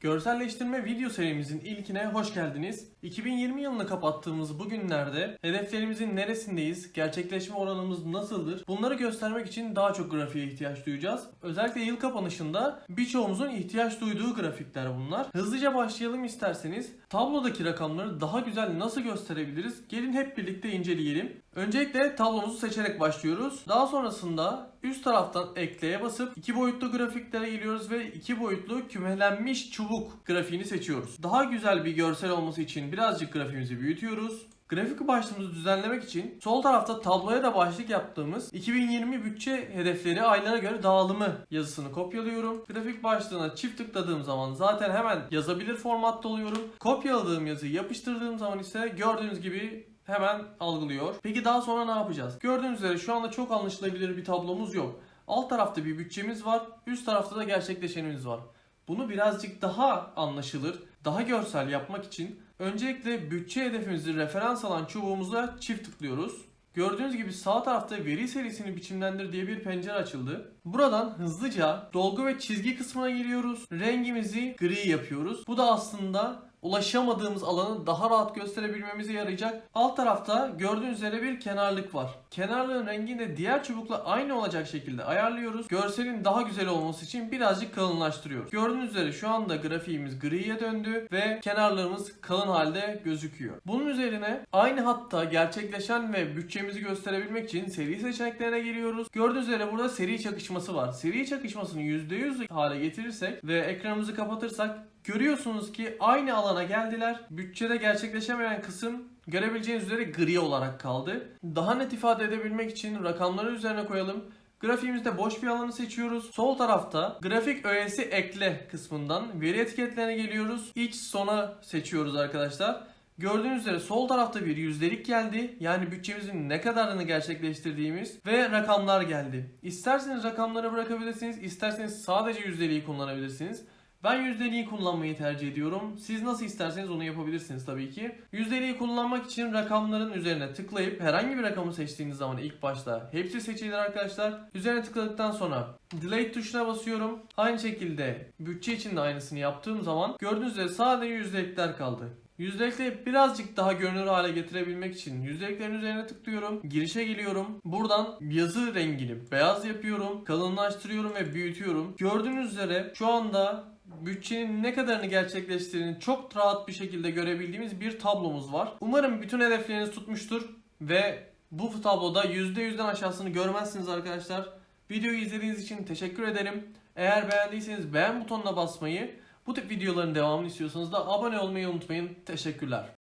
Görselleştirme video serimizin ilkine hoş geldiniz. 2020 yılını kapattığımız bu günlerde hedeflerimizin neresindeyiz, gerçekleşme oranımız nasıldır bunları göstermek için daha çok grafiğe ihtiyaç duyacağız. Özellikle yıl kapanışında birçoğumuzun ihtiyaç duyduğu grafikler bunlar. Hızlıca başlayalım isterseniz. Tablodaki rakamları daha güzel nasıl gösterebiliriz? Gelin hep birlikte inceleyelim. Öncelikle tablomuzu seçerek başlıyoruz. Daha sonrasında üst taraftan ekleye basıp iki boyutlu grafiklere geliyoruz ve iki boyutlu kümelenmiş çubuk grafiğini seçiyoruz. Daha güzel bir görsel olması için birazcık grafiğimizi büyütüyoruz. Grafik başlığımızı düzenlemek için sol tarafta tabloya da başlık yaptığımız 2020 bütçe hedefleri aylara göre dağılımı yazısını kopyalıyorum. Grafik başlığına çift tıkladığım zaman zaten hemen yazabilir formatta oluyorum. Kopyaladığım yazıyı yapıştırdığım zaman ise gördüğünüz gibi hemen algılıyor. Peki daha sonra ne yapacağız? Gördüğünüz üzere şu anda çok anlaşılabilir bir tablomuz yok. Alt tarafta bir bütçemiz var, üst tarafta da gerçekleşenimiz var. Bunu birazcık daha anlaşılır, daha görsel yapmak için öncelikle bütçe hedefimizi referans alan çubuğumuza çift tıklıyoruz. Gördüğünüz gibi sağ tarafta veri serisini biçimlendir diye bir pencere açıldı. Buradan hızlıca dolgu ve çizgi kısmına giriyoruz. Rengimizi gri yapıyoruz. Bu da aslında ulaşamadığımız alanı daha rahat gösterebilmemize yarayacak. Alt tarafta gördüğünüz üzere bir kenarlık var. Kenarlığın rengini de diğer çubukla aynı olacak şekilde ayarlıyoruz. Görselin daha güzel olması için birazcık kalınlaştırıyoruz. Gördüğünüz üzere şu anda grafiğimiz griye döndü ve kenarlarımız kalın halde gözüküyor. Bunun üzerine aynı hatta gerçekleşen ve bütçemizi gösterebilmek için seri seçeneklerine giriyoruz. Gördüğünüz üzere burada seri çakışması var. Seri çakışmasını %100 hale getirirsek ve ekranımızı kapatırsak Görüyorsunuz ki aynı alana geldiler. Bütçede gerçekleşemeyen kısım görebileceğiniz üzere gri olarak kaldı. Daha net ifade edebilmek için rakamları üzerine koyalım. Grafiğimizde boş bir alanı seçiyoruz. Sol tarafta grafik öğesi ekle kısmından veri etiketlerine geliyoruz. İç sona seçiyoruz arkadaşlar. Gördüğünüz üzere sol tarafta bir yüzdelik geldi. Yani bütçemizin ne kadarını gerçekleştirdiğimiz ve rakamlar geldi. İsterseniz rakamları bırakabilirsiniz, isterseniz sadece yüzdeliği kullanabilirsiniz. Ben yüzdeliği kullanmayı tercih ediyorum. Siz nasıl isterseniz onu yapabilirsiniz tabii ki. Yüzdeliği kullanmak için rakamların üzerine tıklayıp herhangi bir rakamı seçtiğiniz zaman ilk başta hepsi seçilir arkadaşlar. Üzerine tıkladıktan sonra Delete tuşuna basıyorum. Aynı şekilde bütçe için de aynısını yaptığım zaman gördüğünüz üzere sadece yüzdelikler kaldı. Yüzdelikleri birazcık daha görünür hale getirebilmek için yüzdeliklerin üzerine tıklıyorum. Girişe geliyorum. Buradan yazı rengini beyaz yapıyorum. Kalınlaştırıyorum ve büyütüyorum. Gördüğünüz üzere şu anda bütçenin ne kadarını gerçekleştirdiğini çok rahat bir şekilde görebildiğimiz bir tablomuz var. Umarım bütün hedefleriniz tutmuştur ve bu tabloda %100'den aşağısını görmezsiniz arkadaşlar. Videoyu izlediğiniz için teşekkür ederim. Eğer beğendiyseniz beğen butonuna basmayı, bu tip videoların devamını istiyorsanız da abone olmayı unutmayın. Teşekkürler.